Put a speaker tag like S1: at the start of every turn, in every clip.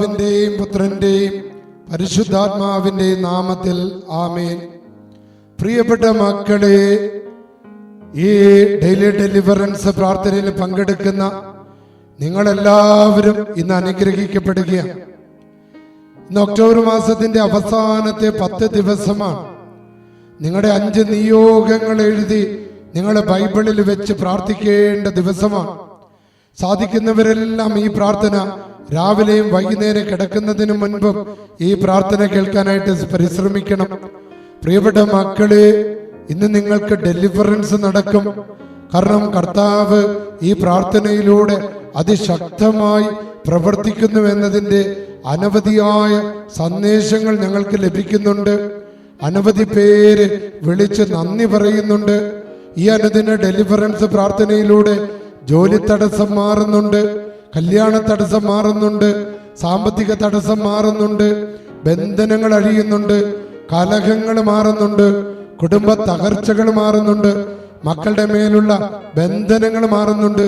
S1: പിതാവിന്റെയും പുത്രന്റെയും പരിശുദ്ധാത്മാവിന്റെയും നാമത്തിൽ ആമേൻ. പ്രിയപ്പെട്ട മക്കളെ ഈ ഡെയിലി ഡെലിവറൻസ് പ്രാർത്ഥനയിൽ പങ്കെടുക്കുന്ന നിങ്ങളെല്ലാവരും ഇന്ന് അനുഗ്രഹിക്കപ്പെടുകയാണ്. ഇന്ന് ഒക്ടോബർ മാസത്തിന്റെ അവസാനത്തെ പത്ത് ദിവസമാണ്. നിങ്ങളുടെ അഞ്ച് നിയോഗങ്ങൾ എഴുതി നിങ്ങളെ ബൈബിളിൽ വെച്ച് പ്രാർത്ഥിക്കേണ്ട ദിവസമാണ്. സാധിക്കുന്നവരെല്ലാം ഈ പ്രാർത്ഥന രാവിലെയും വൈകുന്നേരം കിടക്കുന്നതിന് മുൻപും ഈ പ്രാർത്ഥന കേൾക്കാനായിട്ട് പരിശ്രമിക്കണം. പ്രിയപ്പെട്ട മക്കളെ ഇന്ന് നിങ്ങൾക്ക് ഡെലിവറൻസ് നടക്കും. കാരണം കർത്താവ് ഈ പ്രാർത്ഥനയിലൂടെ അതിശക്തമായി പ്രവർത്തിക്കുന്നു എന്നതിന്റെ അനവധിയായ സന്ദേശങ്ങൾ ഞങ്ങൾക്ക് ലഭിക്കുന്നുണ്ട്. അനവധി പേര് വിളിച്ച് നന്ദി പറയുന്നുണ്ട്. ഈ അനുദിന ഡെലിവറൻസ് പ്രാർത്ഥനയിലൂടെ ജോലി തടസ്സം മാറുന്നുണ്ട്. കല്യാണ തടസ്സം മാറുന്നുണ്ട് സാമ്പത്തിക തടസ്സം മാറുന്നുണ്ട് ബന്ധനങ്ങൾ അഴിയുന്നുണ്ട് കലഹങ്ങൾ മാറുന്നുണ്ട് കുടുംബ തകർച്ചകൾ മാറുന്നുണ്ട് മക്കളുടെ മേലുള്ള ബന്ധനങ്ങൾ മാറുന്നുണ്ട്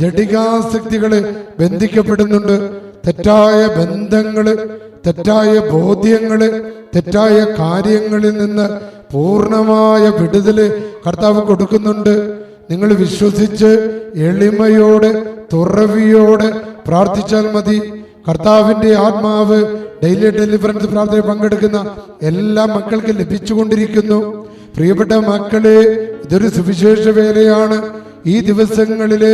S1: ജഡികാസക്തികൾ ബന്ധിക്കപ്പെടുന്നുണ്ട് തെറ്റായ ബന്ധങ്ങൾ തെറ്റായ ബോധ്യങ്ങൾ തെറ്റായ കാര്യങ്ങളിൽ നിന്ന് പൂർണമായ വിടുതൽ കർത്താവ് കൊടുക്കുന്നുണ്ട്. നിങ്ങൾ വിശ്വസിച്ച് എളിമയോട് തുറവിയോട് പ്രാർത്ഥിച്ചാൽ മതി. കർത്താവിന്റെ ആത്മാവ് ഡെയിലി ഡെലിവറൻസ് പ്രാർത്ഥന പങ്കെടുക്കുന്ന എല്ലാ മക്കൾക്കും ലഭിച്ചുകൊണ്ടിരിക്കുന്നു. പ്രിയപ്പെട്ട മക്കളെ ഇതൊരു സുവിശേഷ വേലയാണ്. ഈ ദിവസങ്ങളിൽ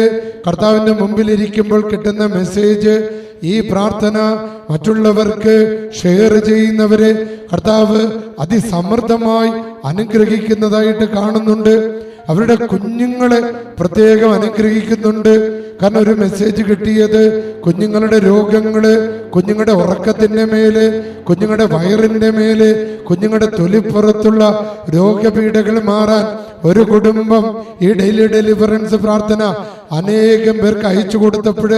S1: കർത്താവിന്റെ മുമ്പിൽ ഇരിക്കുമ്പോൾ കിട്ടുന്ന മെസ്സേജ് ഈ പ്രാർത്ഥന മറ്റുള്ളവർക്ക് ഷെയർ ചെയ്യുന്നവരെ കർത്താവ് അതിസമൃദ്ധമായി അനുഗ്രഹിക്കുന്നതായിട്ട് കാണുന്നുണ്ട്. അവരുടെ കുഞ്ഞുങ്ങളെ പ്രത്യേകം അനുഗ്രഹിക്കുന്നുണ്ട്. കാരണം ഒരു മെസ്സേജ് കിട്ടിയത് കുഞ്ഞുങ്ങളുടെ രോഗങ്ങൾ കുഞ്ഞുങ്ങളുടെ ഉറക്കത്തിന്റെ മേൽ കുഞ്ഞുങ്ങളുടെ വയറിന്റെ മേൽ കുഞ്ഞുങ്ങളുടെ തൊലിപ്പുറത്തുള്ള രോഗപീഠകൾ മാറാൻ ഒരു കുടുംബം ഈ ഡെയിലി ഡെലിവറൻസ് പ്രാർത്ഥന അനേകം പേർക്ക് അയച്ചു കൊടുത്തപ്പോൾ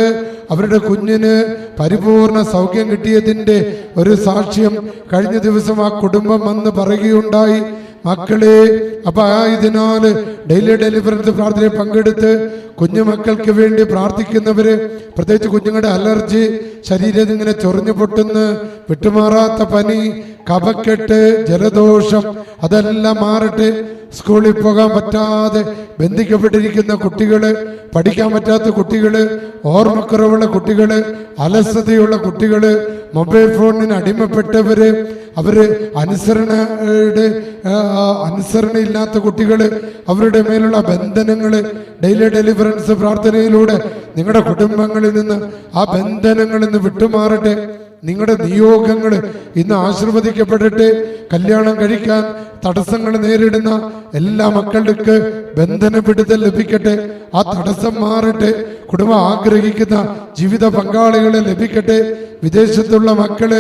S1: അവരുടെ കുഞ്ഞിന് പരിപൂർണ സൗഖ്യം കിട്ടിയതിന്റെ ഒരു സാക്ഷ്യം കഴിഞ്ഞ ദിവസം ആ കുടുംബം വന്ന് പറയുകയുണ്ടായി. മക്കളെ അപ്പൊ ഇതിനാല് ഡെയിലി ഡെലിവറൻസ് പ്രാർത്ഥനയിൽ പങ്കെടുത്ത് കുഞ്ഞുമക്കൾക്ക് വേണ്ടി പ്രാർത്ഥിക്കുന്നവര് പ്രത്യേകിച്ച് കുഞ്ഞുങ്ങളുടെ അലർജി ശരീരം ഇങ്ങനെ ചൊറിഞ്ഞു പൊട്ടുന്ന വിട്ടുമാറാത്ത പനി കഫക്കെട്ട് ജലദോഷം അതെല്ലാം മാറട്ടെ. സ്കൂളിൽ പോകാൻ പറ്റാതെ ബന്ധിക്കപ്പെട്ടിരിക്കുന്ന കുട്ടികൾ പഠിക്കാൻ പറ്റാത്ത കുട്ടികൾ ഓർമ്മക്കുറവുള്ള കുട്ടികൾ അലസതയുള്ള കുട്ടികൾ മൊബൈൽ ഫോണിന് അടിമപ്പെട്ടവര് അവർ അനുസരണയുടെ അനുസരണയില്ലാത്ത കുട്ടികൾ അവരുടെ മേലുള്ള ബന്ധനങ്ങൾ ഡെയിലി ഡെലിവറൻസ് പ്രാർത്ഥനയിലൂടെ നിങ്ങളുടെ കുടുംബങ്ങളിൽ നിന്ന് ആ ബന്ധനങ്ങളിൽ നിന്ന് വിട്ടുമാറട്ടെ. നിങ്ങളുടെ നിയോഗങ്ങൾ ഇന്ന് ആശീർവദിക്കപ്പെട്ടിട്ട് കല്യാണം കഴിക്കാൻ തടസ്സങ്ങൾ നേരിടുന്ന എല്ലാ മക്കൾക്ക് ബന്ധന വിടുതൽ ലഭിക്കട്ടെ. ആ തടസ്സം മാറട്ടെ. കുടുംബം ആഗ്രഹിക്കുന്ന ജീവിത പങ്കാളികളെ ലഭിക്കട്ടെ. വിദേശത്തുള്ള മക്കൾ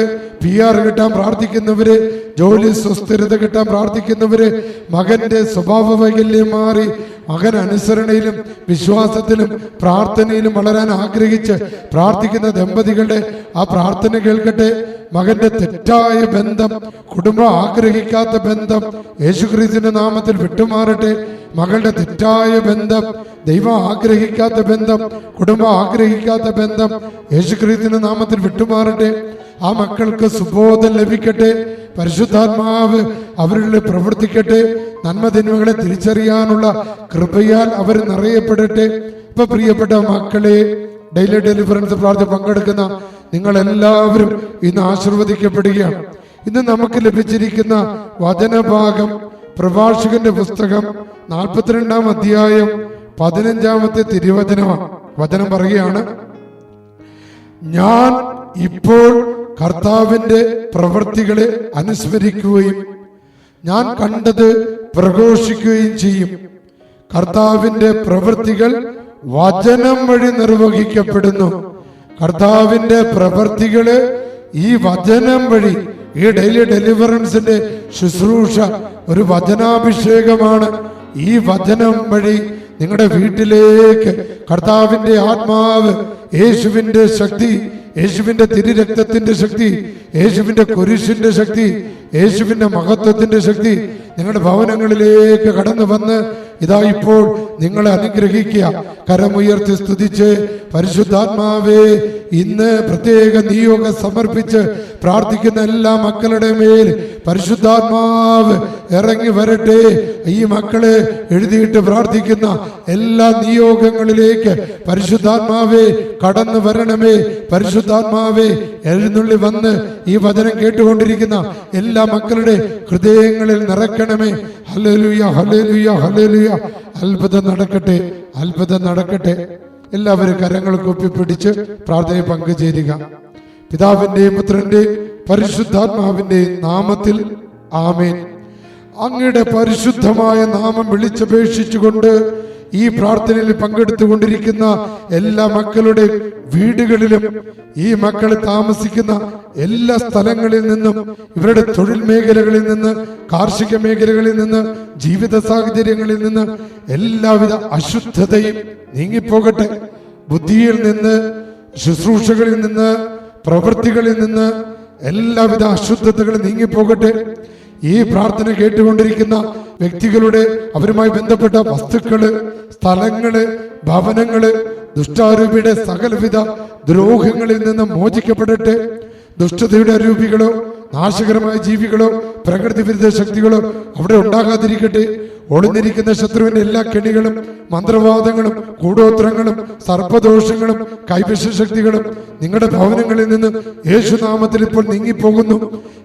S1: പി ആർ കിട്ടാൻ പ്രാർത്ഥിക്കുന്നവര് ജോലി സുസ്ഥിരത കിട്ടാൻ പ്രാർത്ഥിക്കുന്നവര് മകന്റെ സ്വഭാവ വൈകല്യം മാറി മകൻ അനുസരണയിലും വിശ്വാസത്തിലും പ്രാർത്ഥനയിലും വളരാൻ ആഗ്രഹിച്ച് പ്രാർത്ഥിക്കുന്ന ദമ്പതികളുടെ ആ പ്രാർത്ഥന കേൾക്കട്ടെ. മകന്റെ തെറ്റായ ബന്ധം കുടുംബം ആഗ്രഹിക്കാത്ത ബന്ധം യേശുക്രിസ്തുവിന്റെ നാമത്തിൽ വിട്ടുമാറട്ടെ. മകളുടെ തെറ്റായ ബന്ധം ദൈവം ആഗ്രഹിക്കാത്ത ബന്ധം കുടുംബം ആഗ്രഹിക്കാത്ത ബന്ധം യേശുക്രിസ്തുവിന്റെ നാമത്തിൽ വിട്ടുമാറട്ടെ. ആ മക്കൾക്ക് സുബോധം ലഭിക്കട്ടെ. പരിശുദ്ധാത്മാവ് അവരിൽ പ്രവർത്തിക്കട്ടെ. നന്മതിന്മകളെ തിരിച്ചറിയാനുള്ള കൃപയാൽ അവർ നിറയപ്പെടട്ടെ. ഇപ്പൊ പ്രിയപ്പെട്ട മക്കളെ ഡെയിലി ഡെലിവറൻസ് പ്രാർത്ഥന പങ്കെടുക്കുന്ന നിങ്ങൾ എല്ലാവരും ഇന്ന് ആശീർവദിക്കപ്പെടുകയാണ്. ഇന്ന് നമുക്ക് ലഭിച്ചിരിക്കുന്ന വചനഭാഗം പ്രഭാഷകന്റെ പുസ്തകം നാൽപ്പത്തിരണ്ടാം അധ്യായം പതിനഞ്ചാമത്തെ തിരുവചന വചനം പറയുകയാണ്. ഞാൻ ഇപ്പോൾ കർത്താവിന്റെ പ്രവൃത്തികളെ അനുസ്മരിക്കുകയും ഞാൻ കണ്ടത് പ്രഘോഷിക്കുകയും ചെയ്യും. കർത്താവിന്റെ പ്രവൃത്തികൾ വചനം വഴി നിർവഹിക്കപ്പെടുന്നു. കർത്താവിന്റെ പ്രവൃത്തികൾ ഈ വചനം വഴി ഈ ഡെയിലി ഡെലിവറൻസിന്റെ ശുശ്രൂഷ ഒരു വചനാഭിഷേകമാണ്. ഈ വചനം വഴി നിങ്ങളുടെ വീട്ടിലേക്ക് കർത്താവിന്റെ ആത്മാവ് യേശുവിന്റെ ശക്തി യേശുവിന്റെ തിരുരക്തത്തിന്റെ ശക്തി യേശുവിന്റെ കുരിശിന്റെ ശക്തി യേശുവിന്റെ മഹത്വത്തിന്റെ ശക്തി നിങ്ങളുടെ ഭവനങ്ങളിലേക്ക് കടന്നു വന്ന് ഇതാ ഇപ്പോൾ നിങ്ങളെ അനുഗ്രഹിക്കുക. കരമുയർത്തി സ്തുതിച്ച് പരിശുദ്ധാത്മാവേ ഇന്ന് പ്രത്യേക നിയോഗം സമർപ്പിച്ച് പ്രാർത്ഥിക്കുന്ന എല്ലാ മക്കളുടെ മേൽ പരിശുദ്ധാത്മാവ് ഇറങ്ങി വരട്ടെ. ഈ മക്കളെ എഴുതിയിട്ട് പ്രാർത്ഥിക്കുന്ന എല്ലാ നിയോഗങ്ങളിലേക്ക് പരിശുദ്ധാത്മാവേ കടന്നു വരണമേ. പരിശുദ്ധാത്മാവേ എഴുന്നള്ളി വന്ന് ഈ വചനം കേട്ടുകൊണ്ടിരിക്കുന്ന എല്ലാ മക്കളുടെ ഹൃദയങ്ങളിൽ നിറക്കണമേ ഹല്ലേലൂയ ഹല്ലേലൂയ ഹല്ലേലൂയ. അത്ഭുതം നടക്കട്ടെ അത്ഭുതം നടക്കട്ടെ. എല്ലാവരും കരങ്ങൾ കുപ്പിപ്പിടിച്ച് പ്രാർത്ഥനയിൽ പങ്കുചേരുക. പിതാവിന്റെയും പുത്രന്റെയും പരിശുദ്ധാത്മാവിന്റെയും നാമത്തിൽ ആമേൻ. അങ്ങയുടെ പരിശുദ്ധമായ നാമം വിളിച്ചപേക്ഷിച്ചുകൊണ്ട് ഈ പ്രാർത്ഥനയിൽ പങ്കെടുത്തുകൊണ്ടിരിക്കുന്ന എല്ലാ മക്കളുടെ വീടുകളിലും ഈ മക്കൾ താമസിക്കുന്ന എല്ലാ സ്ഥലങ്ങളിൽ നിന്നും ഇവരുടെ തൊഴിൽ മേഖലകളിൽ നിന്ന് കാർഷിക മേഖലകളിൽ നിന്ന് ജീവിത സാഹചര്യങ്ങളിൽ നിന്ന് എല്ലാവിധ അശുദ്ധതയും നീങ്ങിപ്പോകട്ടെ. ബുദ്ധിയിൽ നിന്ന് ശുശ്രൂഷകളിൽ നിന്ന് പ്രവൃത്തികളിൽ നിന്ന് എല്ലാവിധ അശുദ്ധതകളും നീങ്ങിപ്പോകട്ടെ. ഈ പ്രാർത്ഥന കേട്ടുകൊണ്ടിരിക്കുന്ന വ്യക്തികളുടെ അവരുമായി ബന്ധപ്പെട്ട വസ്തുക്കൾ സ്ഥലങ്ങൾ ഭവനങ്ങൾ ദുഷ്ടാരൂപിയുടെ സകലവിധ ദ്രോഹങ്ങളിൽ നിന്ന് മോചിക്കപ്പെടട്ടെ ദുഷ്ടതയുടെ അരൂപികളോ നാശകരമായ ജീവികളോ പ്രകൃതി വിരുദ്ധ ശക്തികളോ അവിടെ ഉണ്ടാകാതിരിക്കട്ടെ. ഒളിഞ്ഞിരിക്കുന്ന ശത്രുവിന്റെ എല്ലാ കെണികളും മന്ത്രവാദങ്ങളും കൂടോത്രങ്ങളും സർപ്പദോഷങ്ങളും കൈവശ ശക്തികളും നിങ്ങളുടെ ഭവനങ്ങളിൽ നിന്ന് യേശുനാമത്തിൽ ഇപ്പോൾ നീങ്ങിപ്പോകുന്നു.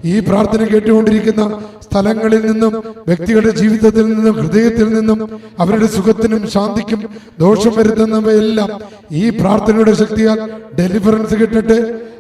S1: ഈ പ്രാർത്ഥന കേട്ടുകൊണ്ടിരിക്കുന്ന സ്ഥലങ്ങളിൽ നിന്നും വ്യക്തികളുടെ ജീവിതത്തിൽ നിന്നും ഹൃദയത്തിൽ നിന്നും അവരുടെ സുഖത്തിനും ശാന്തിക്കും ദോഷം വരുത്തുന്നവയെല്ലാം ഈ പ്രാർത്ഥനയുടെ ശക്തിയാൽ ഡെലിവറൻസ് കിട്ടട്ടെ.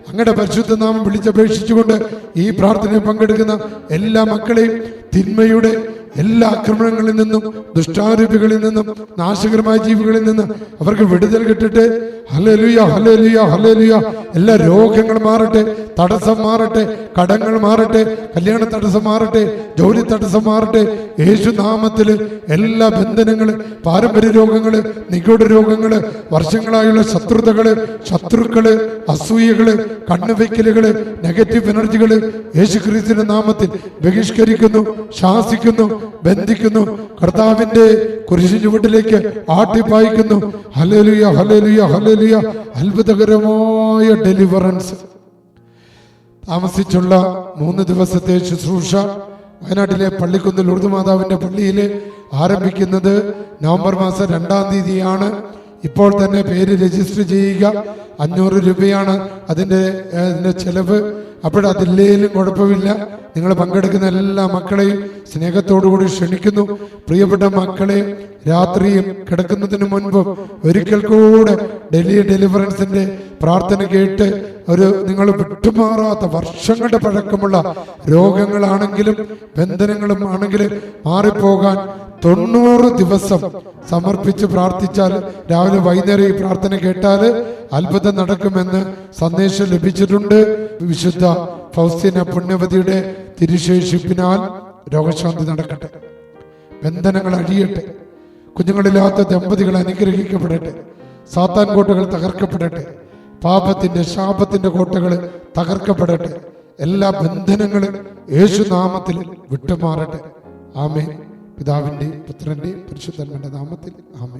S1: അങ്ങയുടെ പരിശുദ്ധ നാമം വിളിച്ചപേക്ഷിച്ചുകൊണ്ട് ഈ പ്രാർത്ഥനയിൽ പങ്കെടുക്കുന്ന എല്ലാ മക്കളെയും തിന്മയുടെ എല്ലാ ആക്രമണങ്ങളിൽ നിന്നും ദുഷ്ടാരൂപികളിൽ നിന്നും നാശകരമായ ജീവികളിൽ നിന്ന് അവർക്ക് വിടുതൽ കിട്ടട്ടെ. ഹലലുയ ഹലലുയ ഹലലുയ എല്ലാ രോഗങ്ങളും മാറട്ടെ തടസ്സം മാറട്ടെ. കടങ്ങൾ മാറട്ടെ കല്യാണ തടസ്സം മാറട്ടെ ജോലി തടസ്സം മാറട്ടെ. യേശു നാമത്തിൽ എല്ലാ ബന്ധനങ്ങൾ പാരമ്പര്യ രോഗങ്ങൾ നിഗൂഢ രോഗങ്ങൾ വർഷങ്ങളായുള്ള ശത്രുതകൾ ശത്രുക്കൾ അസൂയകൾ കണ്ണുവെക്കലുകൾ നെഗറ്റീവ് എനർജികൾ യേശു ക്രിസ്തുവിന്റെ നാമത്തിൽ ബഹിഷ്കരിക്കുന്നു ശാസിക്കുന്നു ബന്ധിക്കുന്നു. കർത്താവിന്റെ കുരിശു ചുവട്ടിലേക്ക് ആട്ടിപ്പായിക്കുന്നു ഹലേലുയ ഹലേലുയ ഹലേലുയ അത്ഭുതകരമായ ഡെലിവറൻസ് താമസിച്ചുള്ള മൂന്ന് ദിവസത്തെ ശുശ്രൂഷ വയനാട്ടിലെ പള്ളിക്കുന്നിൽ ഉറുദുമാതാവിന്റെ പള്ളിയിൽ ആരംഭിക്കുന്നത് നവംബർ മാസം രണ്ടാം തീയതിയാണ്. ഇപ്പോൾ തന്നെ പേര് രജിസ്റ്റർ ചെയ്യുക. അഞ്ഞൂറ് രൂപയാണ് അതിന്റെ ചെലവ്. അപ്പോഴതില്ലേലും കുഴപ്പമില്ല. നിങ്ങൾ പങ്കെടുക്കുന്ന എല്ലാ മക്കളെയും സ്നേഹത്തോടുകൂടി ക്ഷണിക്കുന്നു. പ്രിയപ്പെട്ട മക്കളെ രാത്രിയും കിടക്കുന്നതിന് മുൻപും ഒരിക്കൽ കൂടെ ഡൽഹി ഡെലിവറൻസിന്റെ പ്രാർത്ഥന കേട്ട് ഒരു നിങ്ങൾ വിട്ടുമാറാത്ത വർഷങ്ങളുടെ പഴക്കമുള്ള രോഗങ്ങളാണെങ്കിലും ബന്ധനങ്ങളും ആണെങ്കിലും മാറിപ്പോകാൻ തൊണ്ണൂറ് ദിവസം സമർപ്പിച്ച് പ്രാർത്ഥിച്ചാൽ രാവിലെ വൈകുന്നേരം ഈ പ്രാർത്ഥന കേട്ടാൽ അത്ഭുതം നടക്കുമെന്ന് സന്ദേശം ലഭിച്ചിട്ടുണ്ട്. വിശുദ്ധ ഫൗസ്തീന പുണ്യവതിയുടെ തിരുശേഷിപ്പിനാൽ രോഗശാന്തി നടക്കട്ടെ. ബന്ധനങ്ങൾ അഴിയട്ടെ. കുഞ്ഞുങ്ങളില്ലാത്ത ദമ്പതികൾ അനുഗ്രഹിക്കപ്പെടട്ടെ. സാത്താൻ കോട്ടകൾ തകർക്കപ്പെടട്ടെ. പാപത്തിന്റെ ശാപത്തിന്റെ കോട്ടകൾ തകർക്കപ്പെടട്ടെ. എല്ലാ ബന്ധനങ്ങളും യേശുനാമത്തിൽ വിട്ടുമാറട്ടെ. ആമേ പിതാവിന്റെ പുത്രന്റെയും പരിശുദ്ധന്മാരുടെ നാമത്തിൽ. ആമേ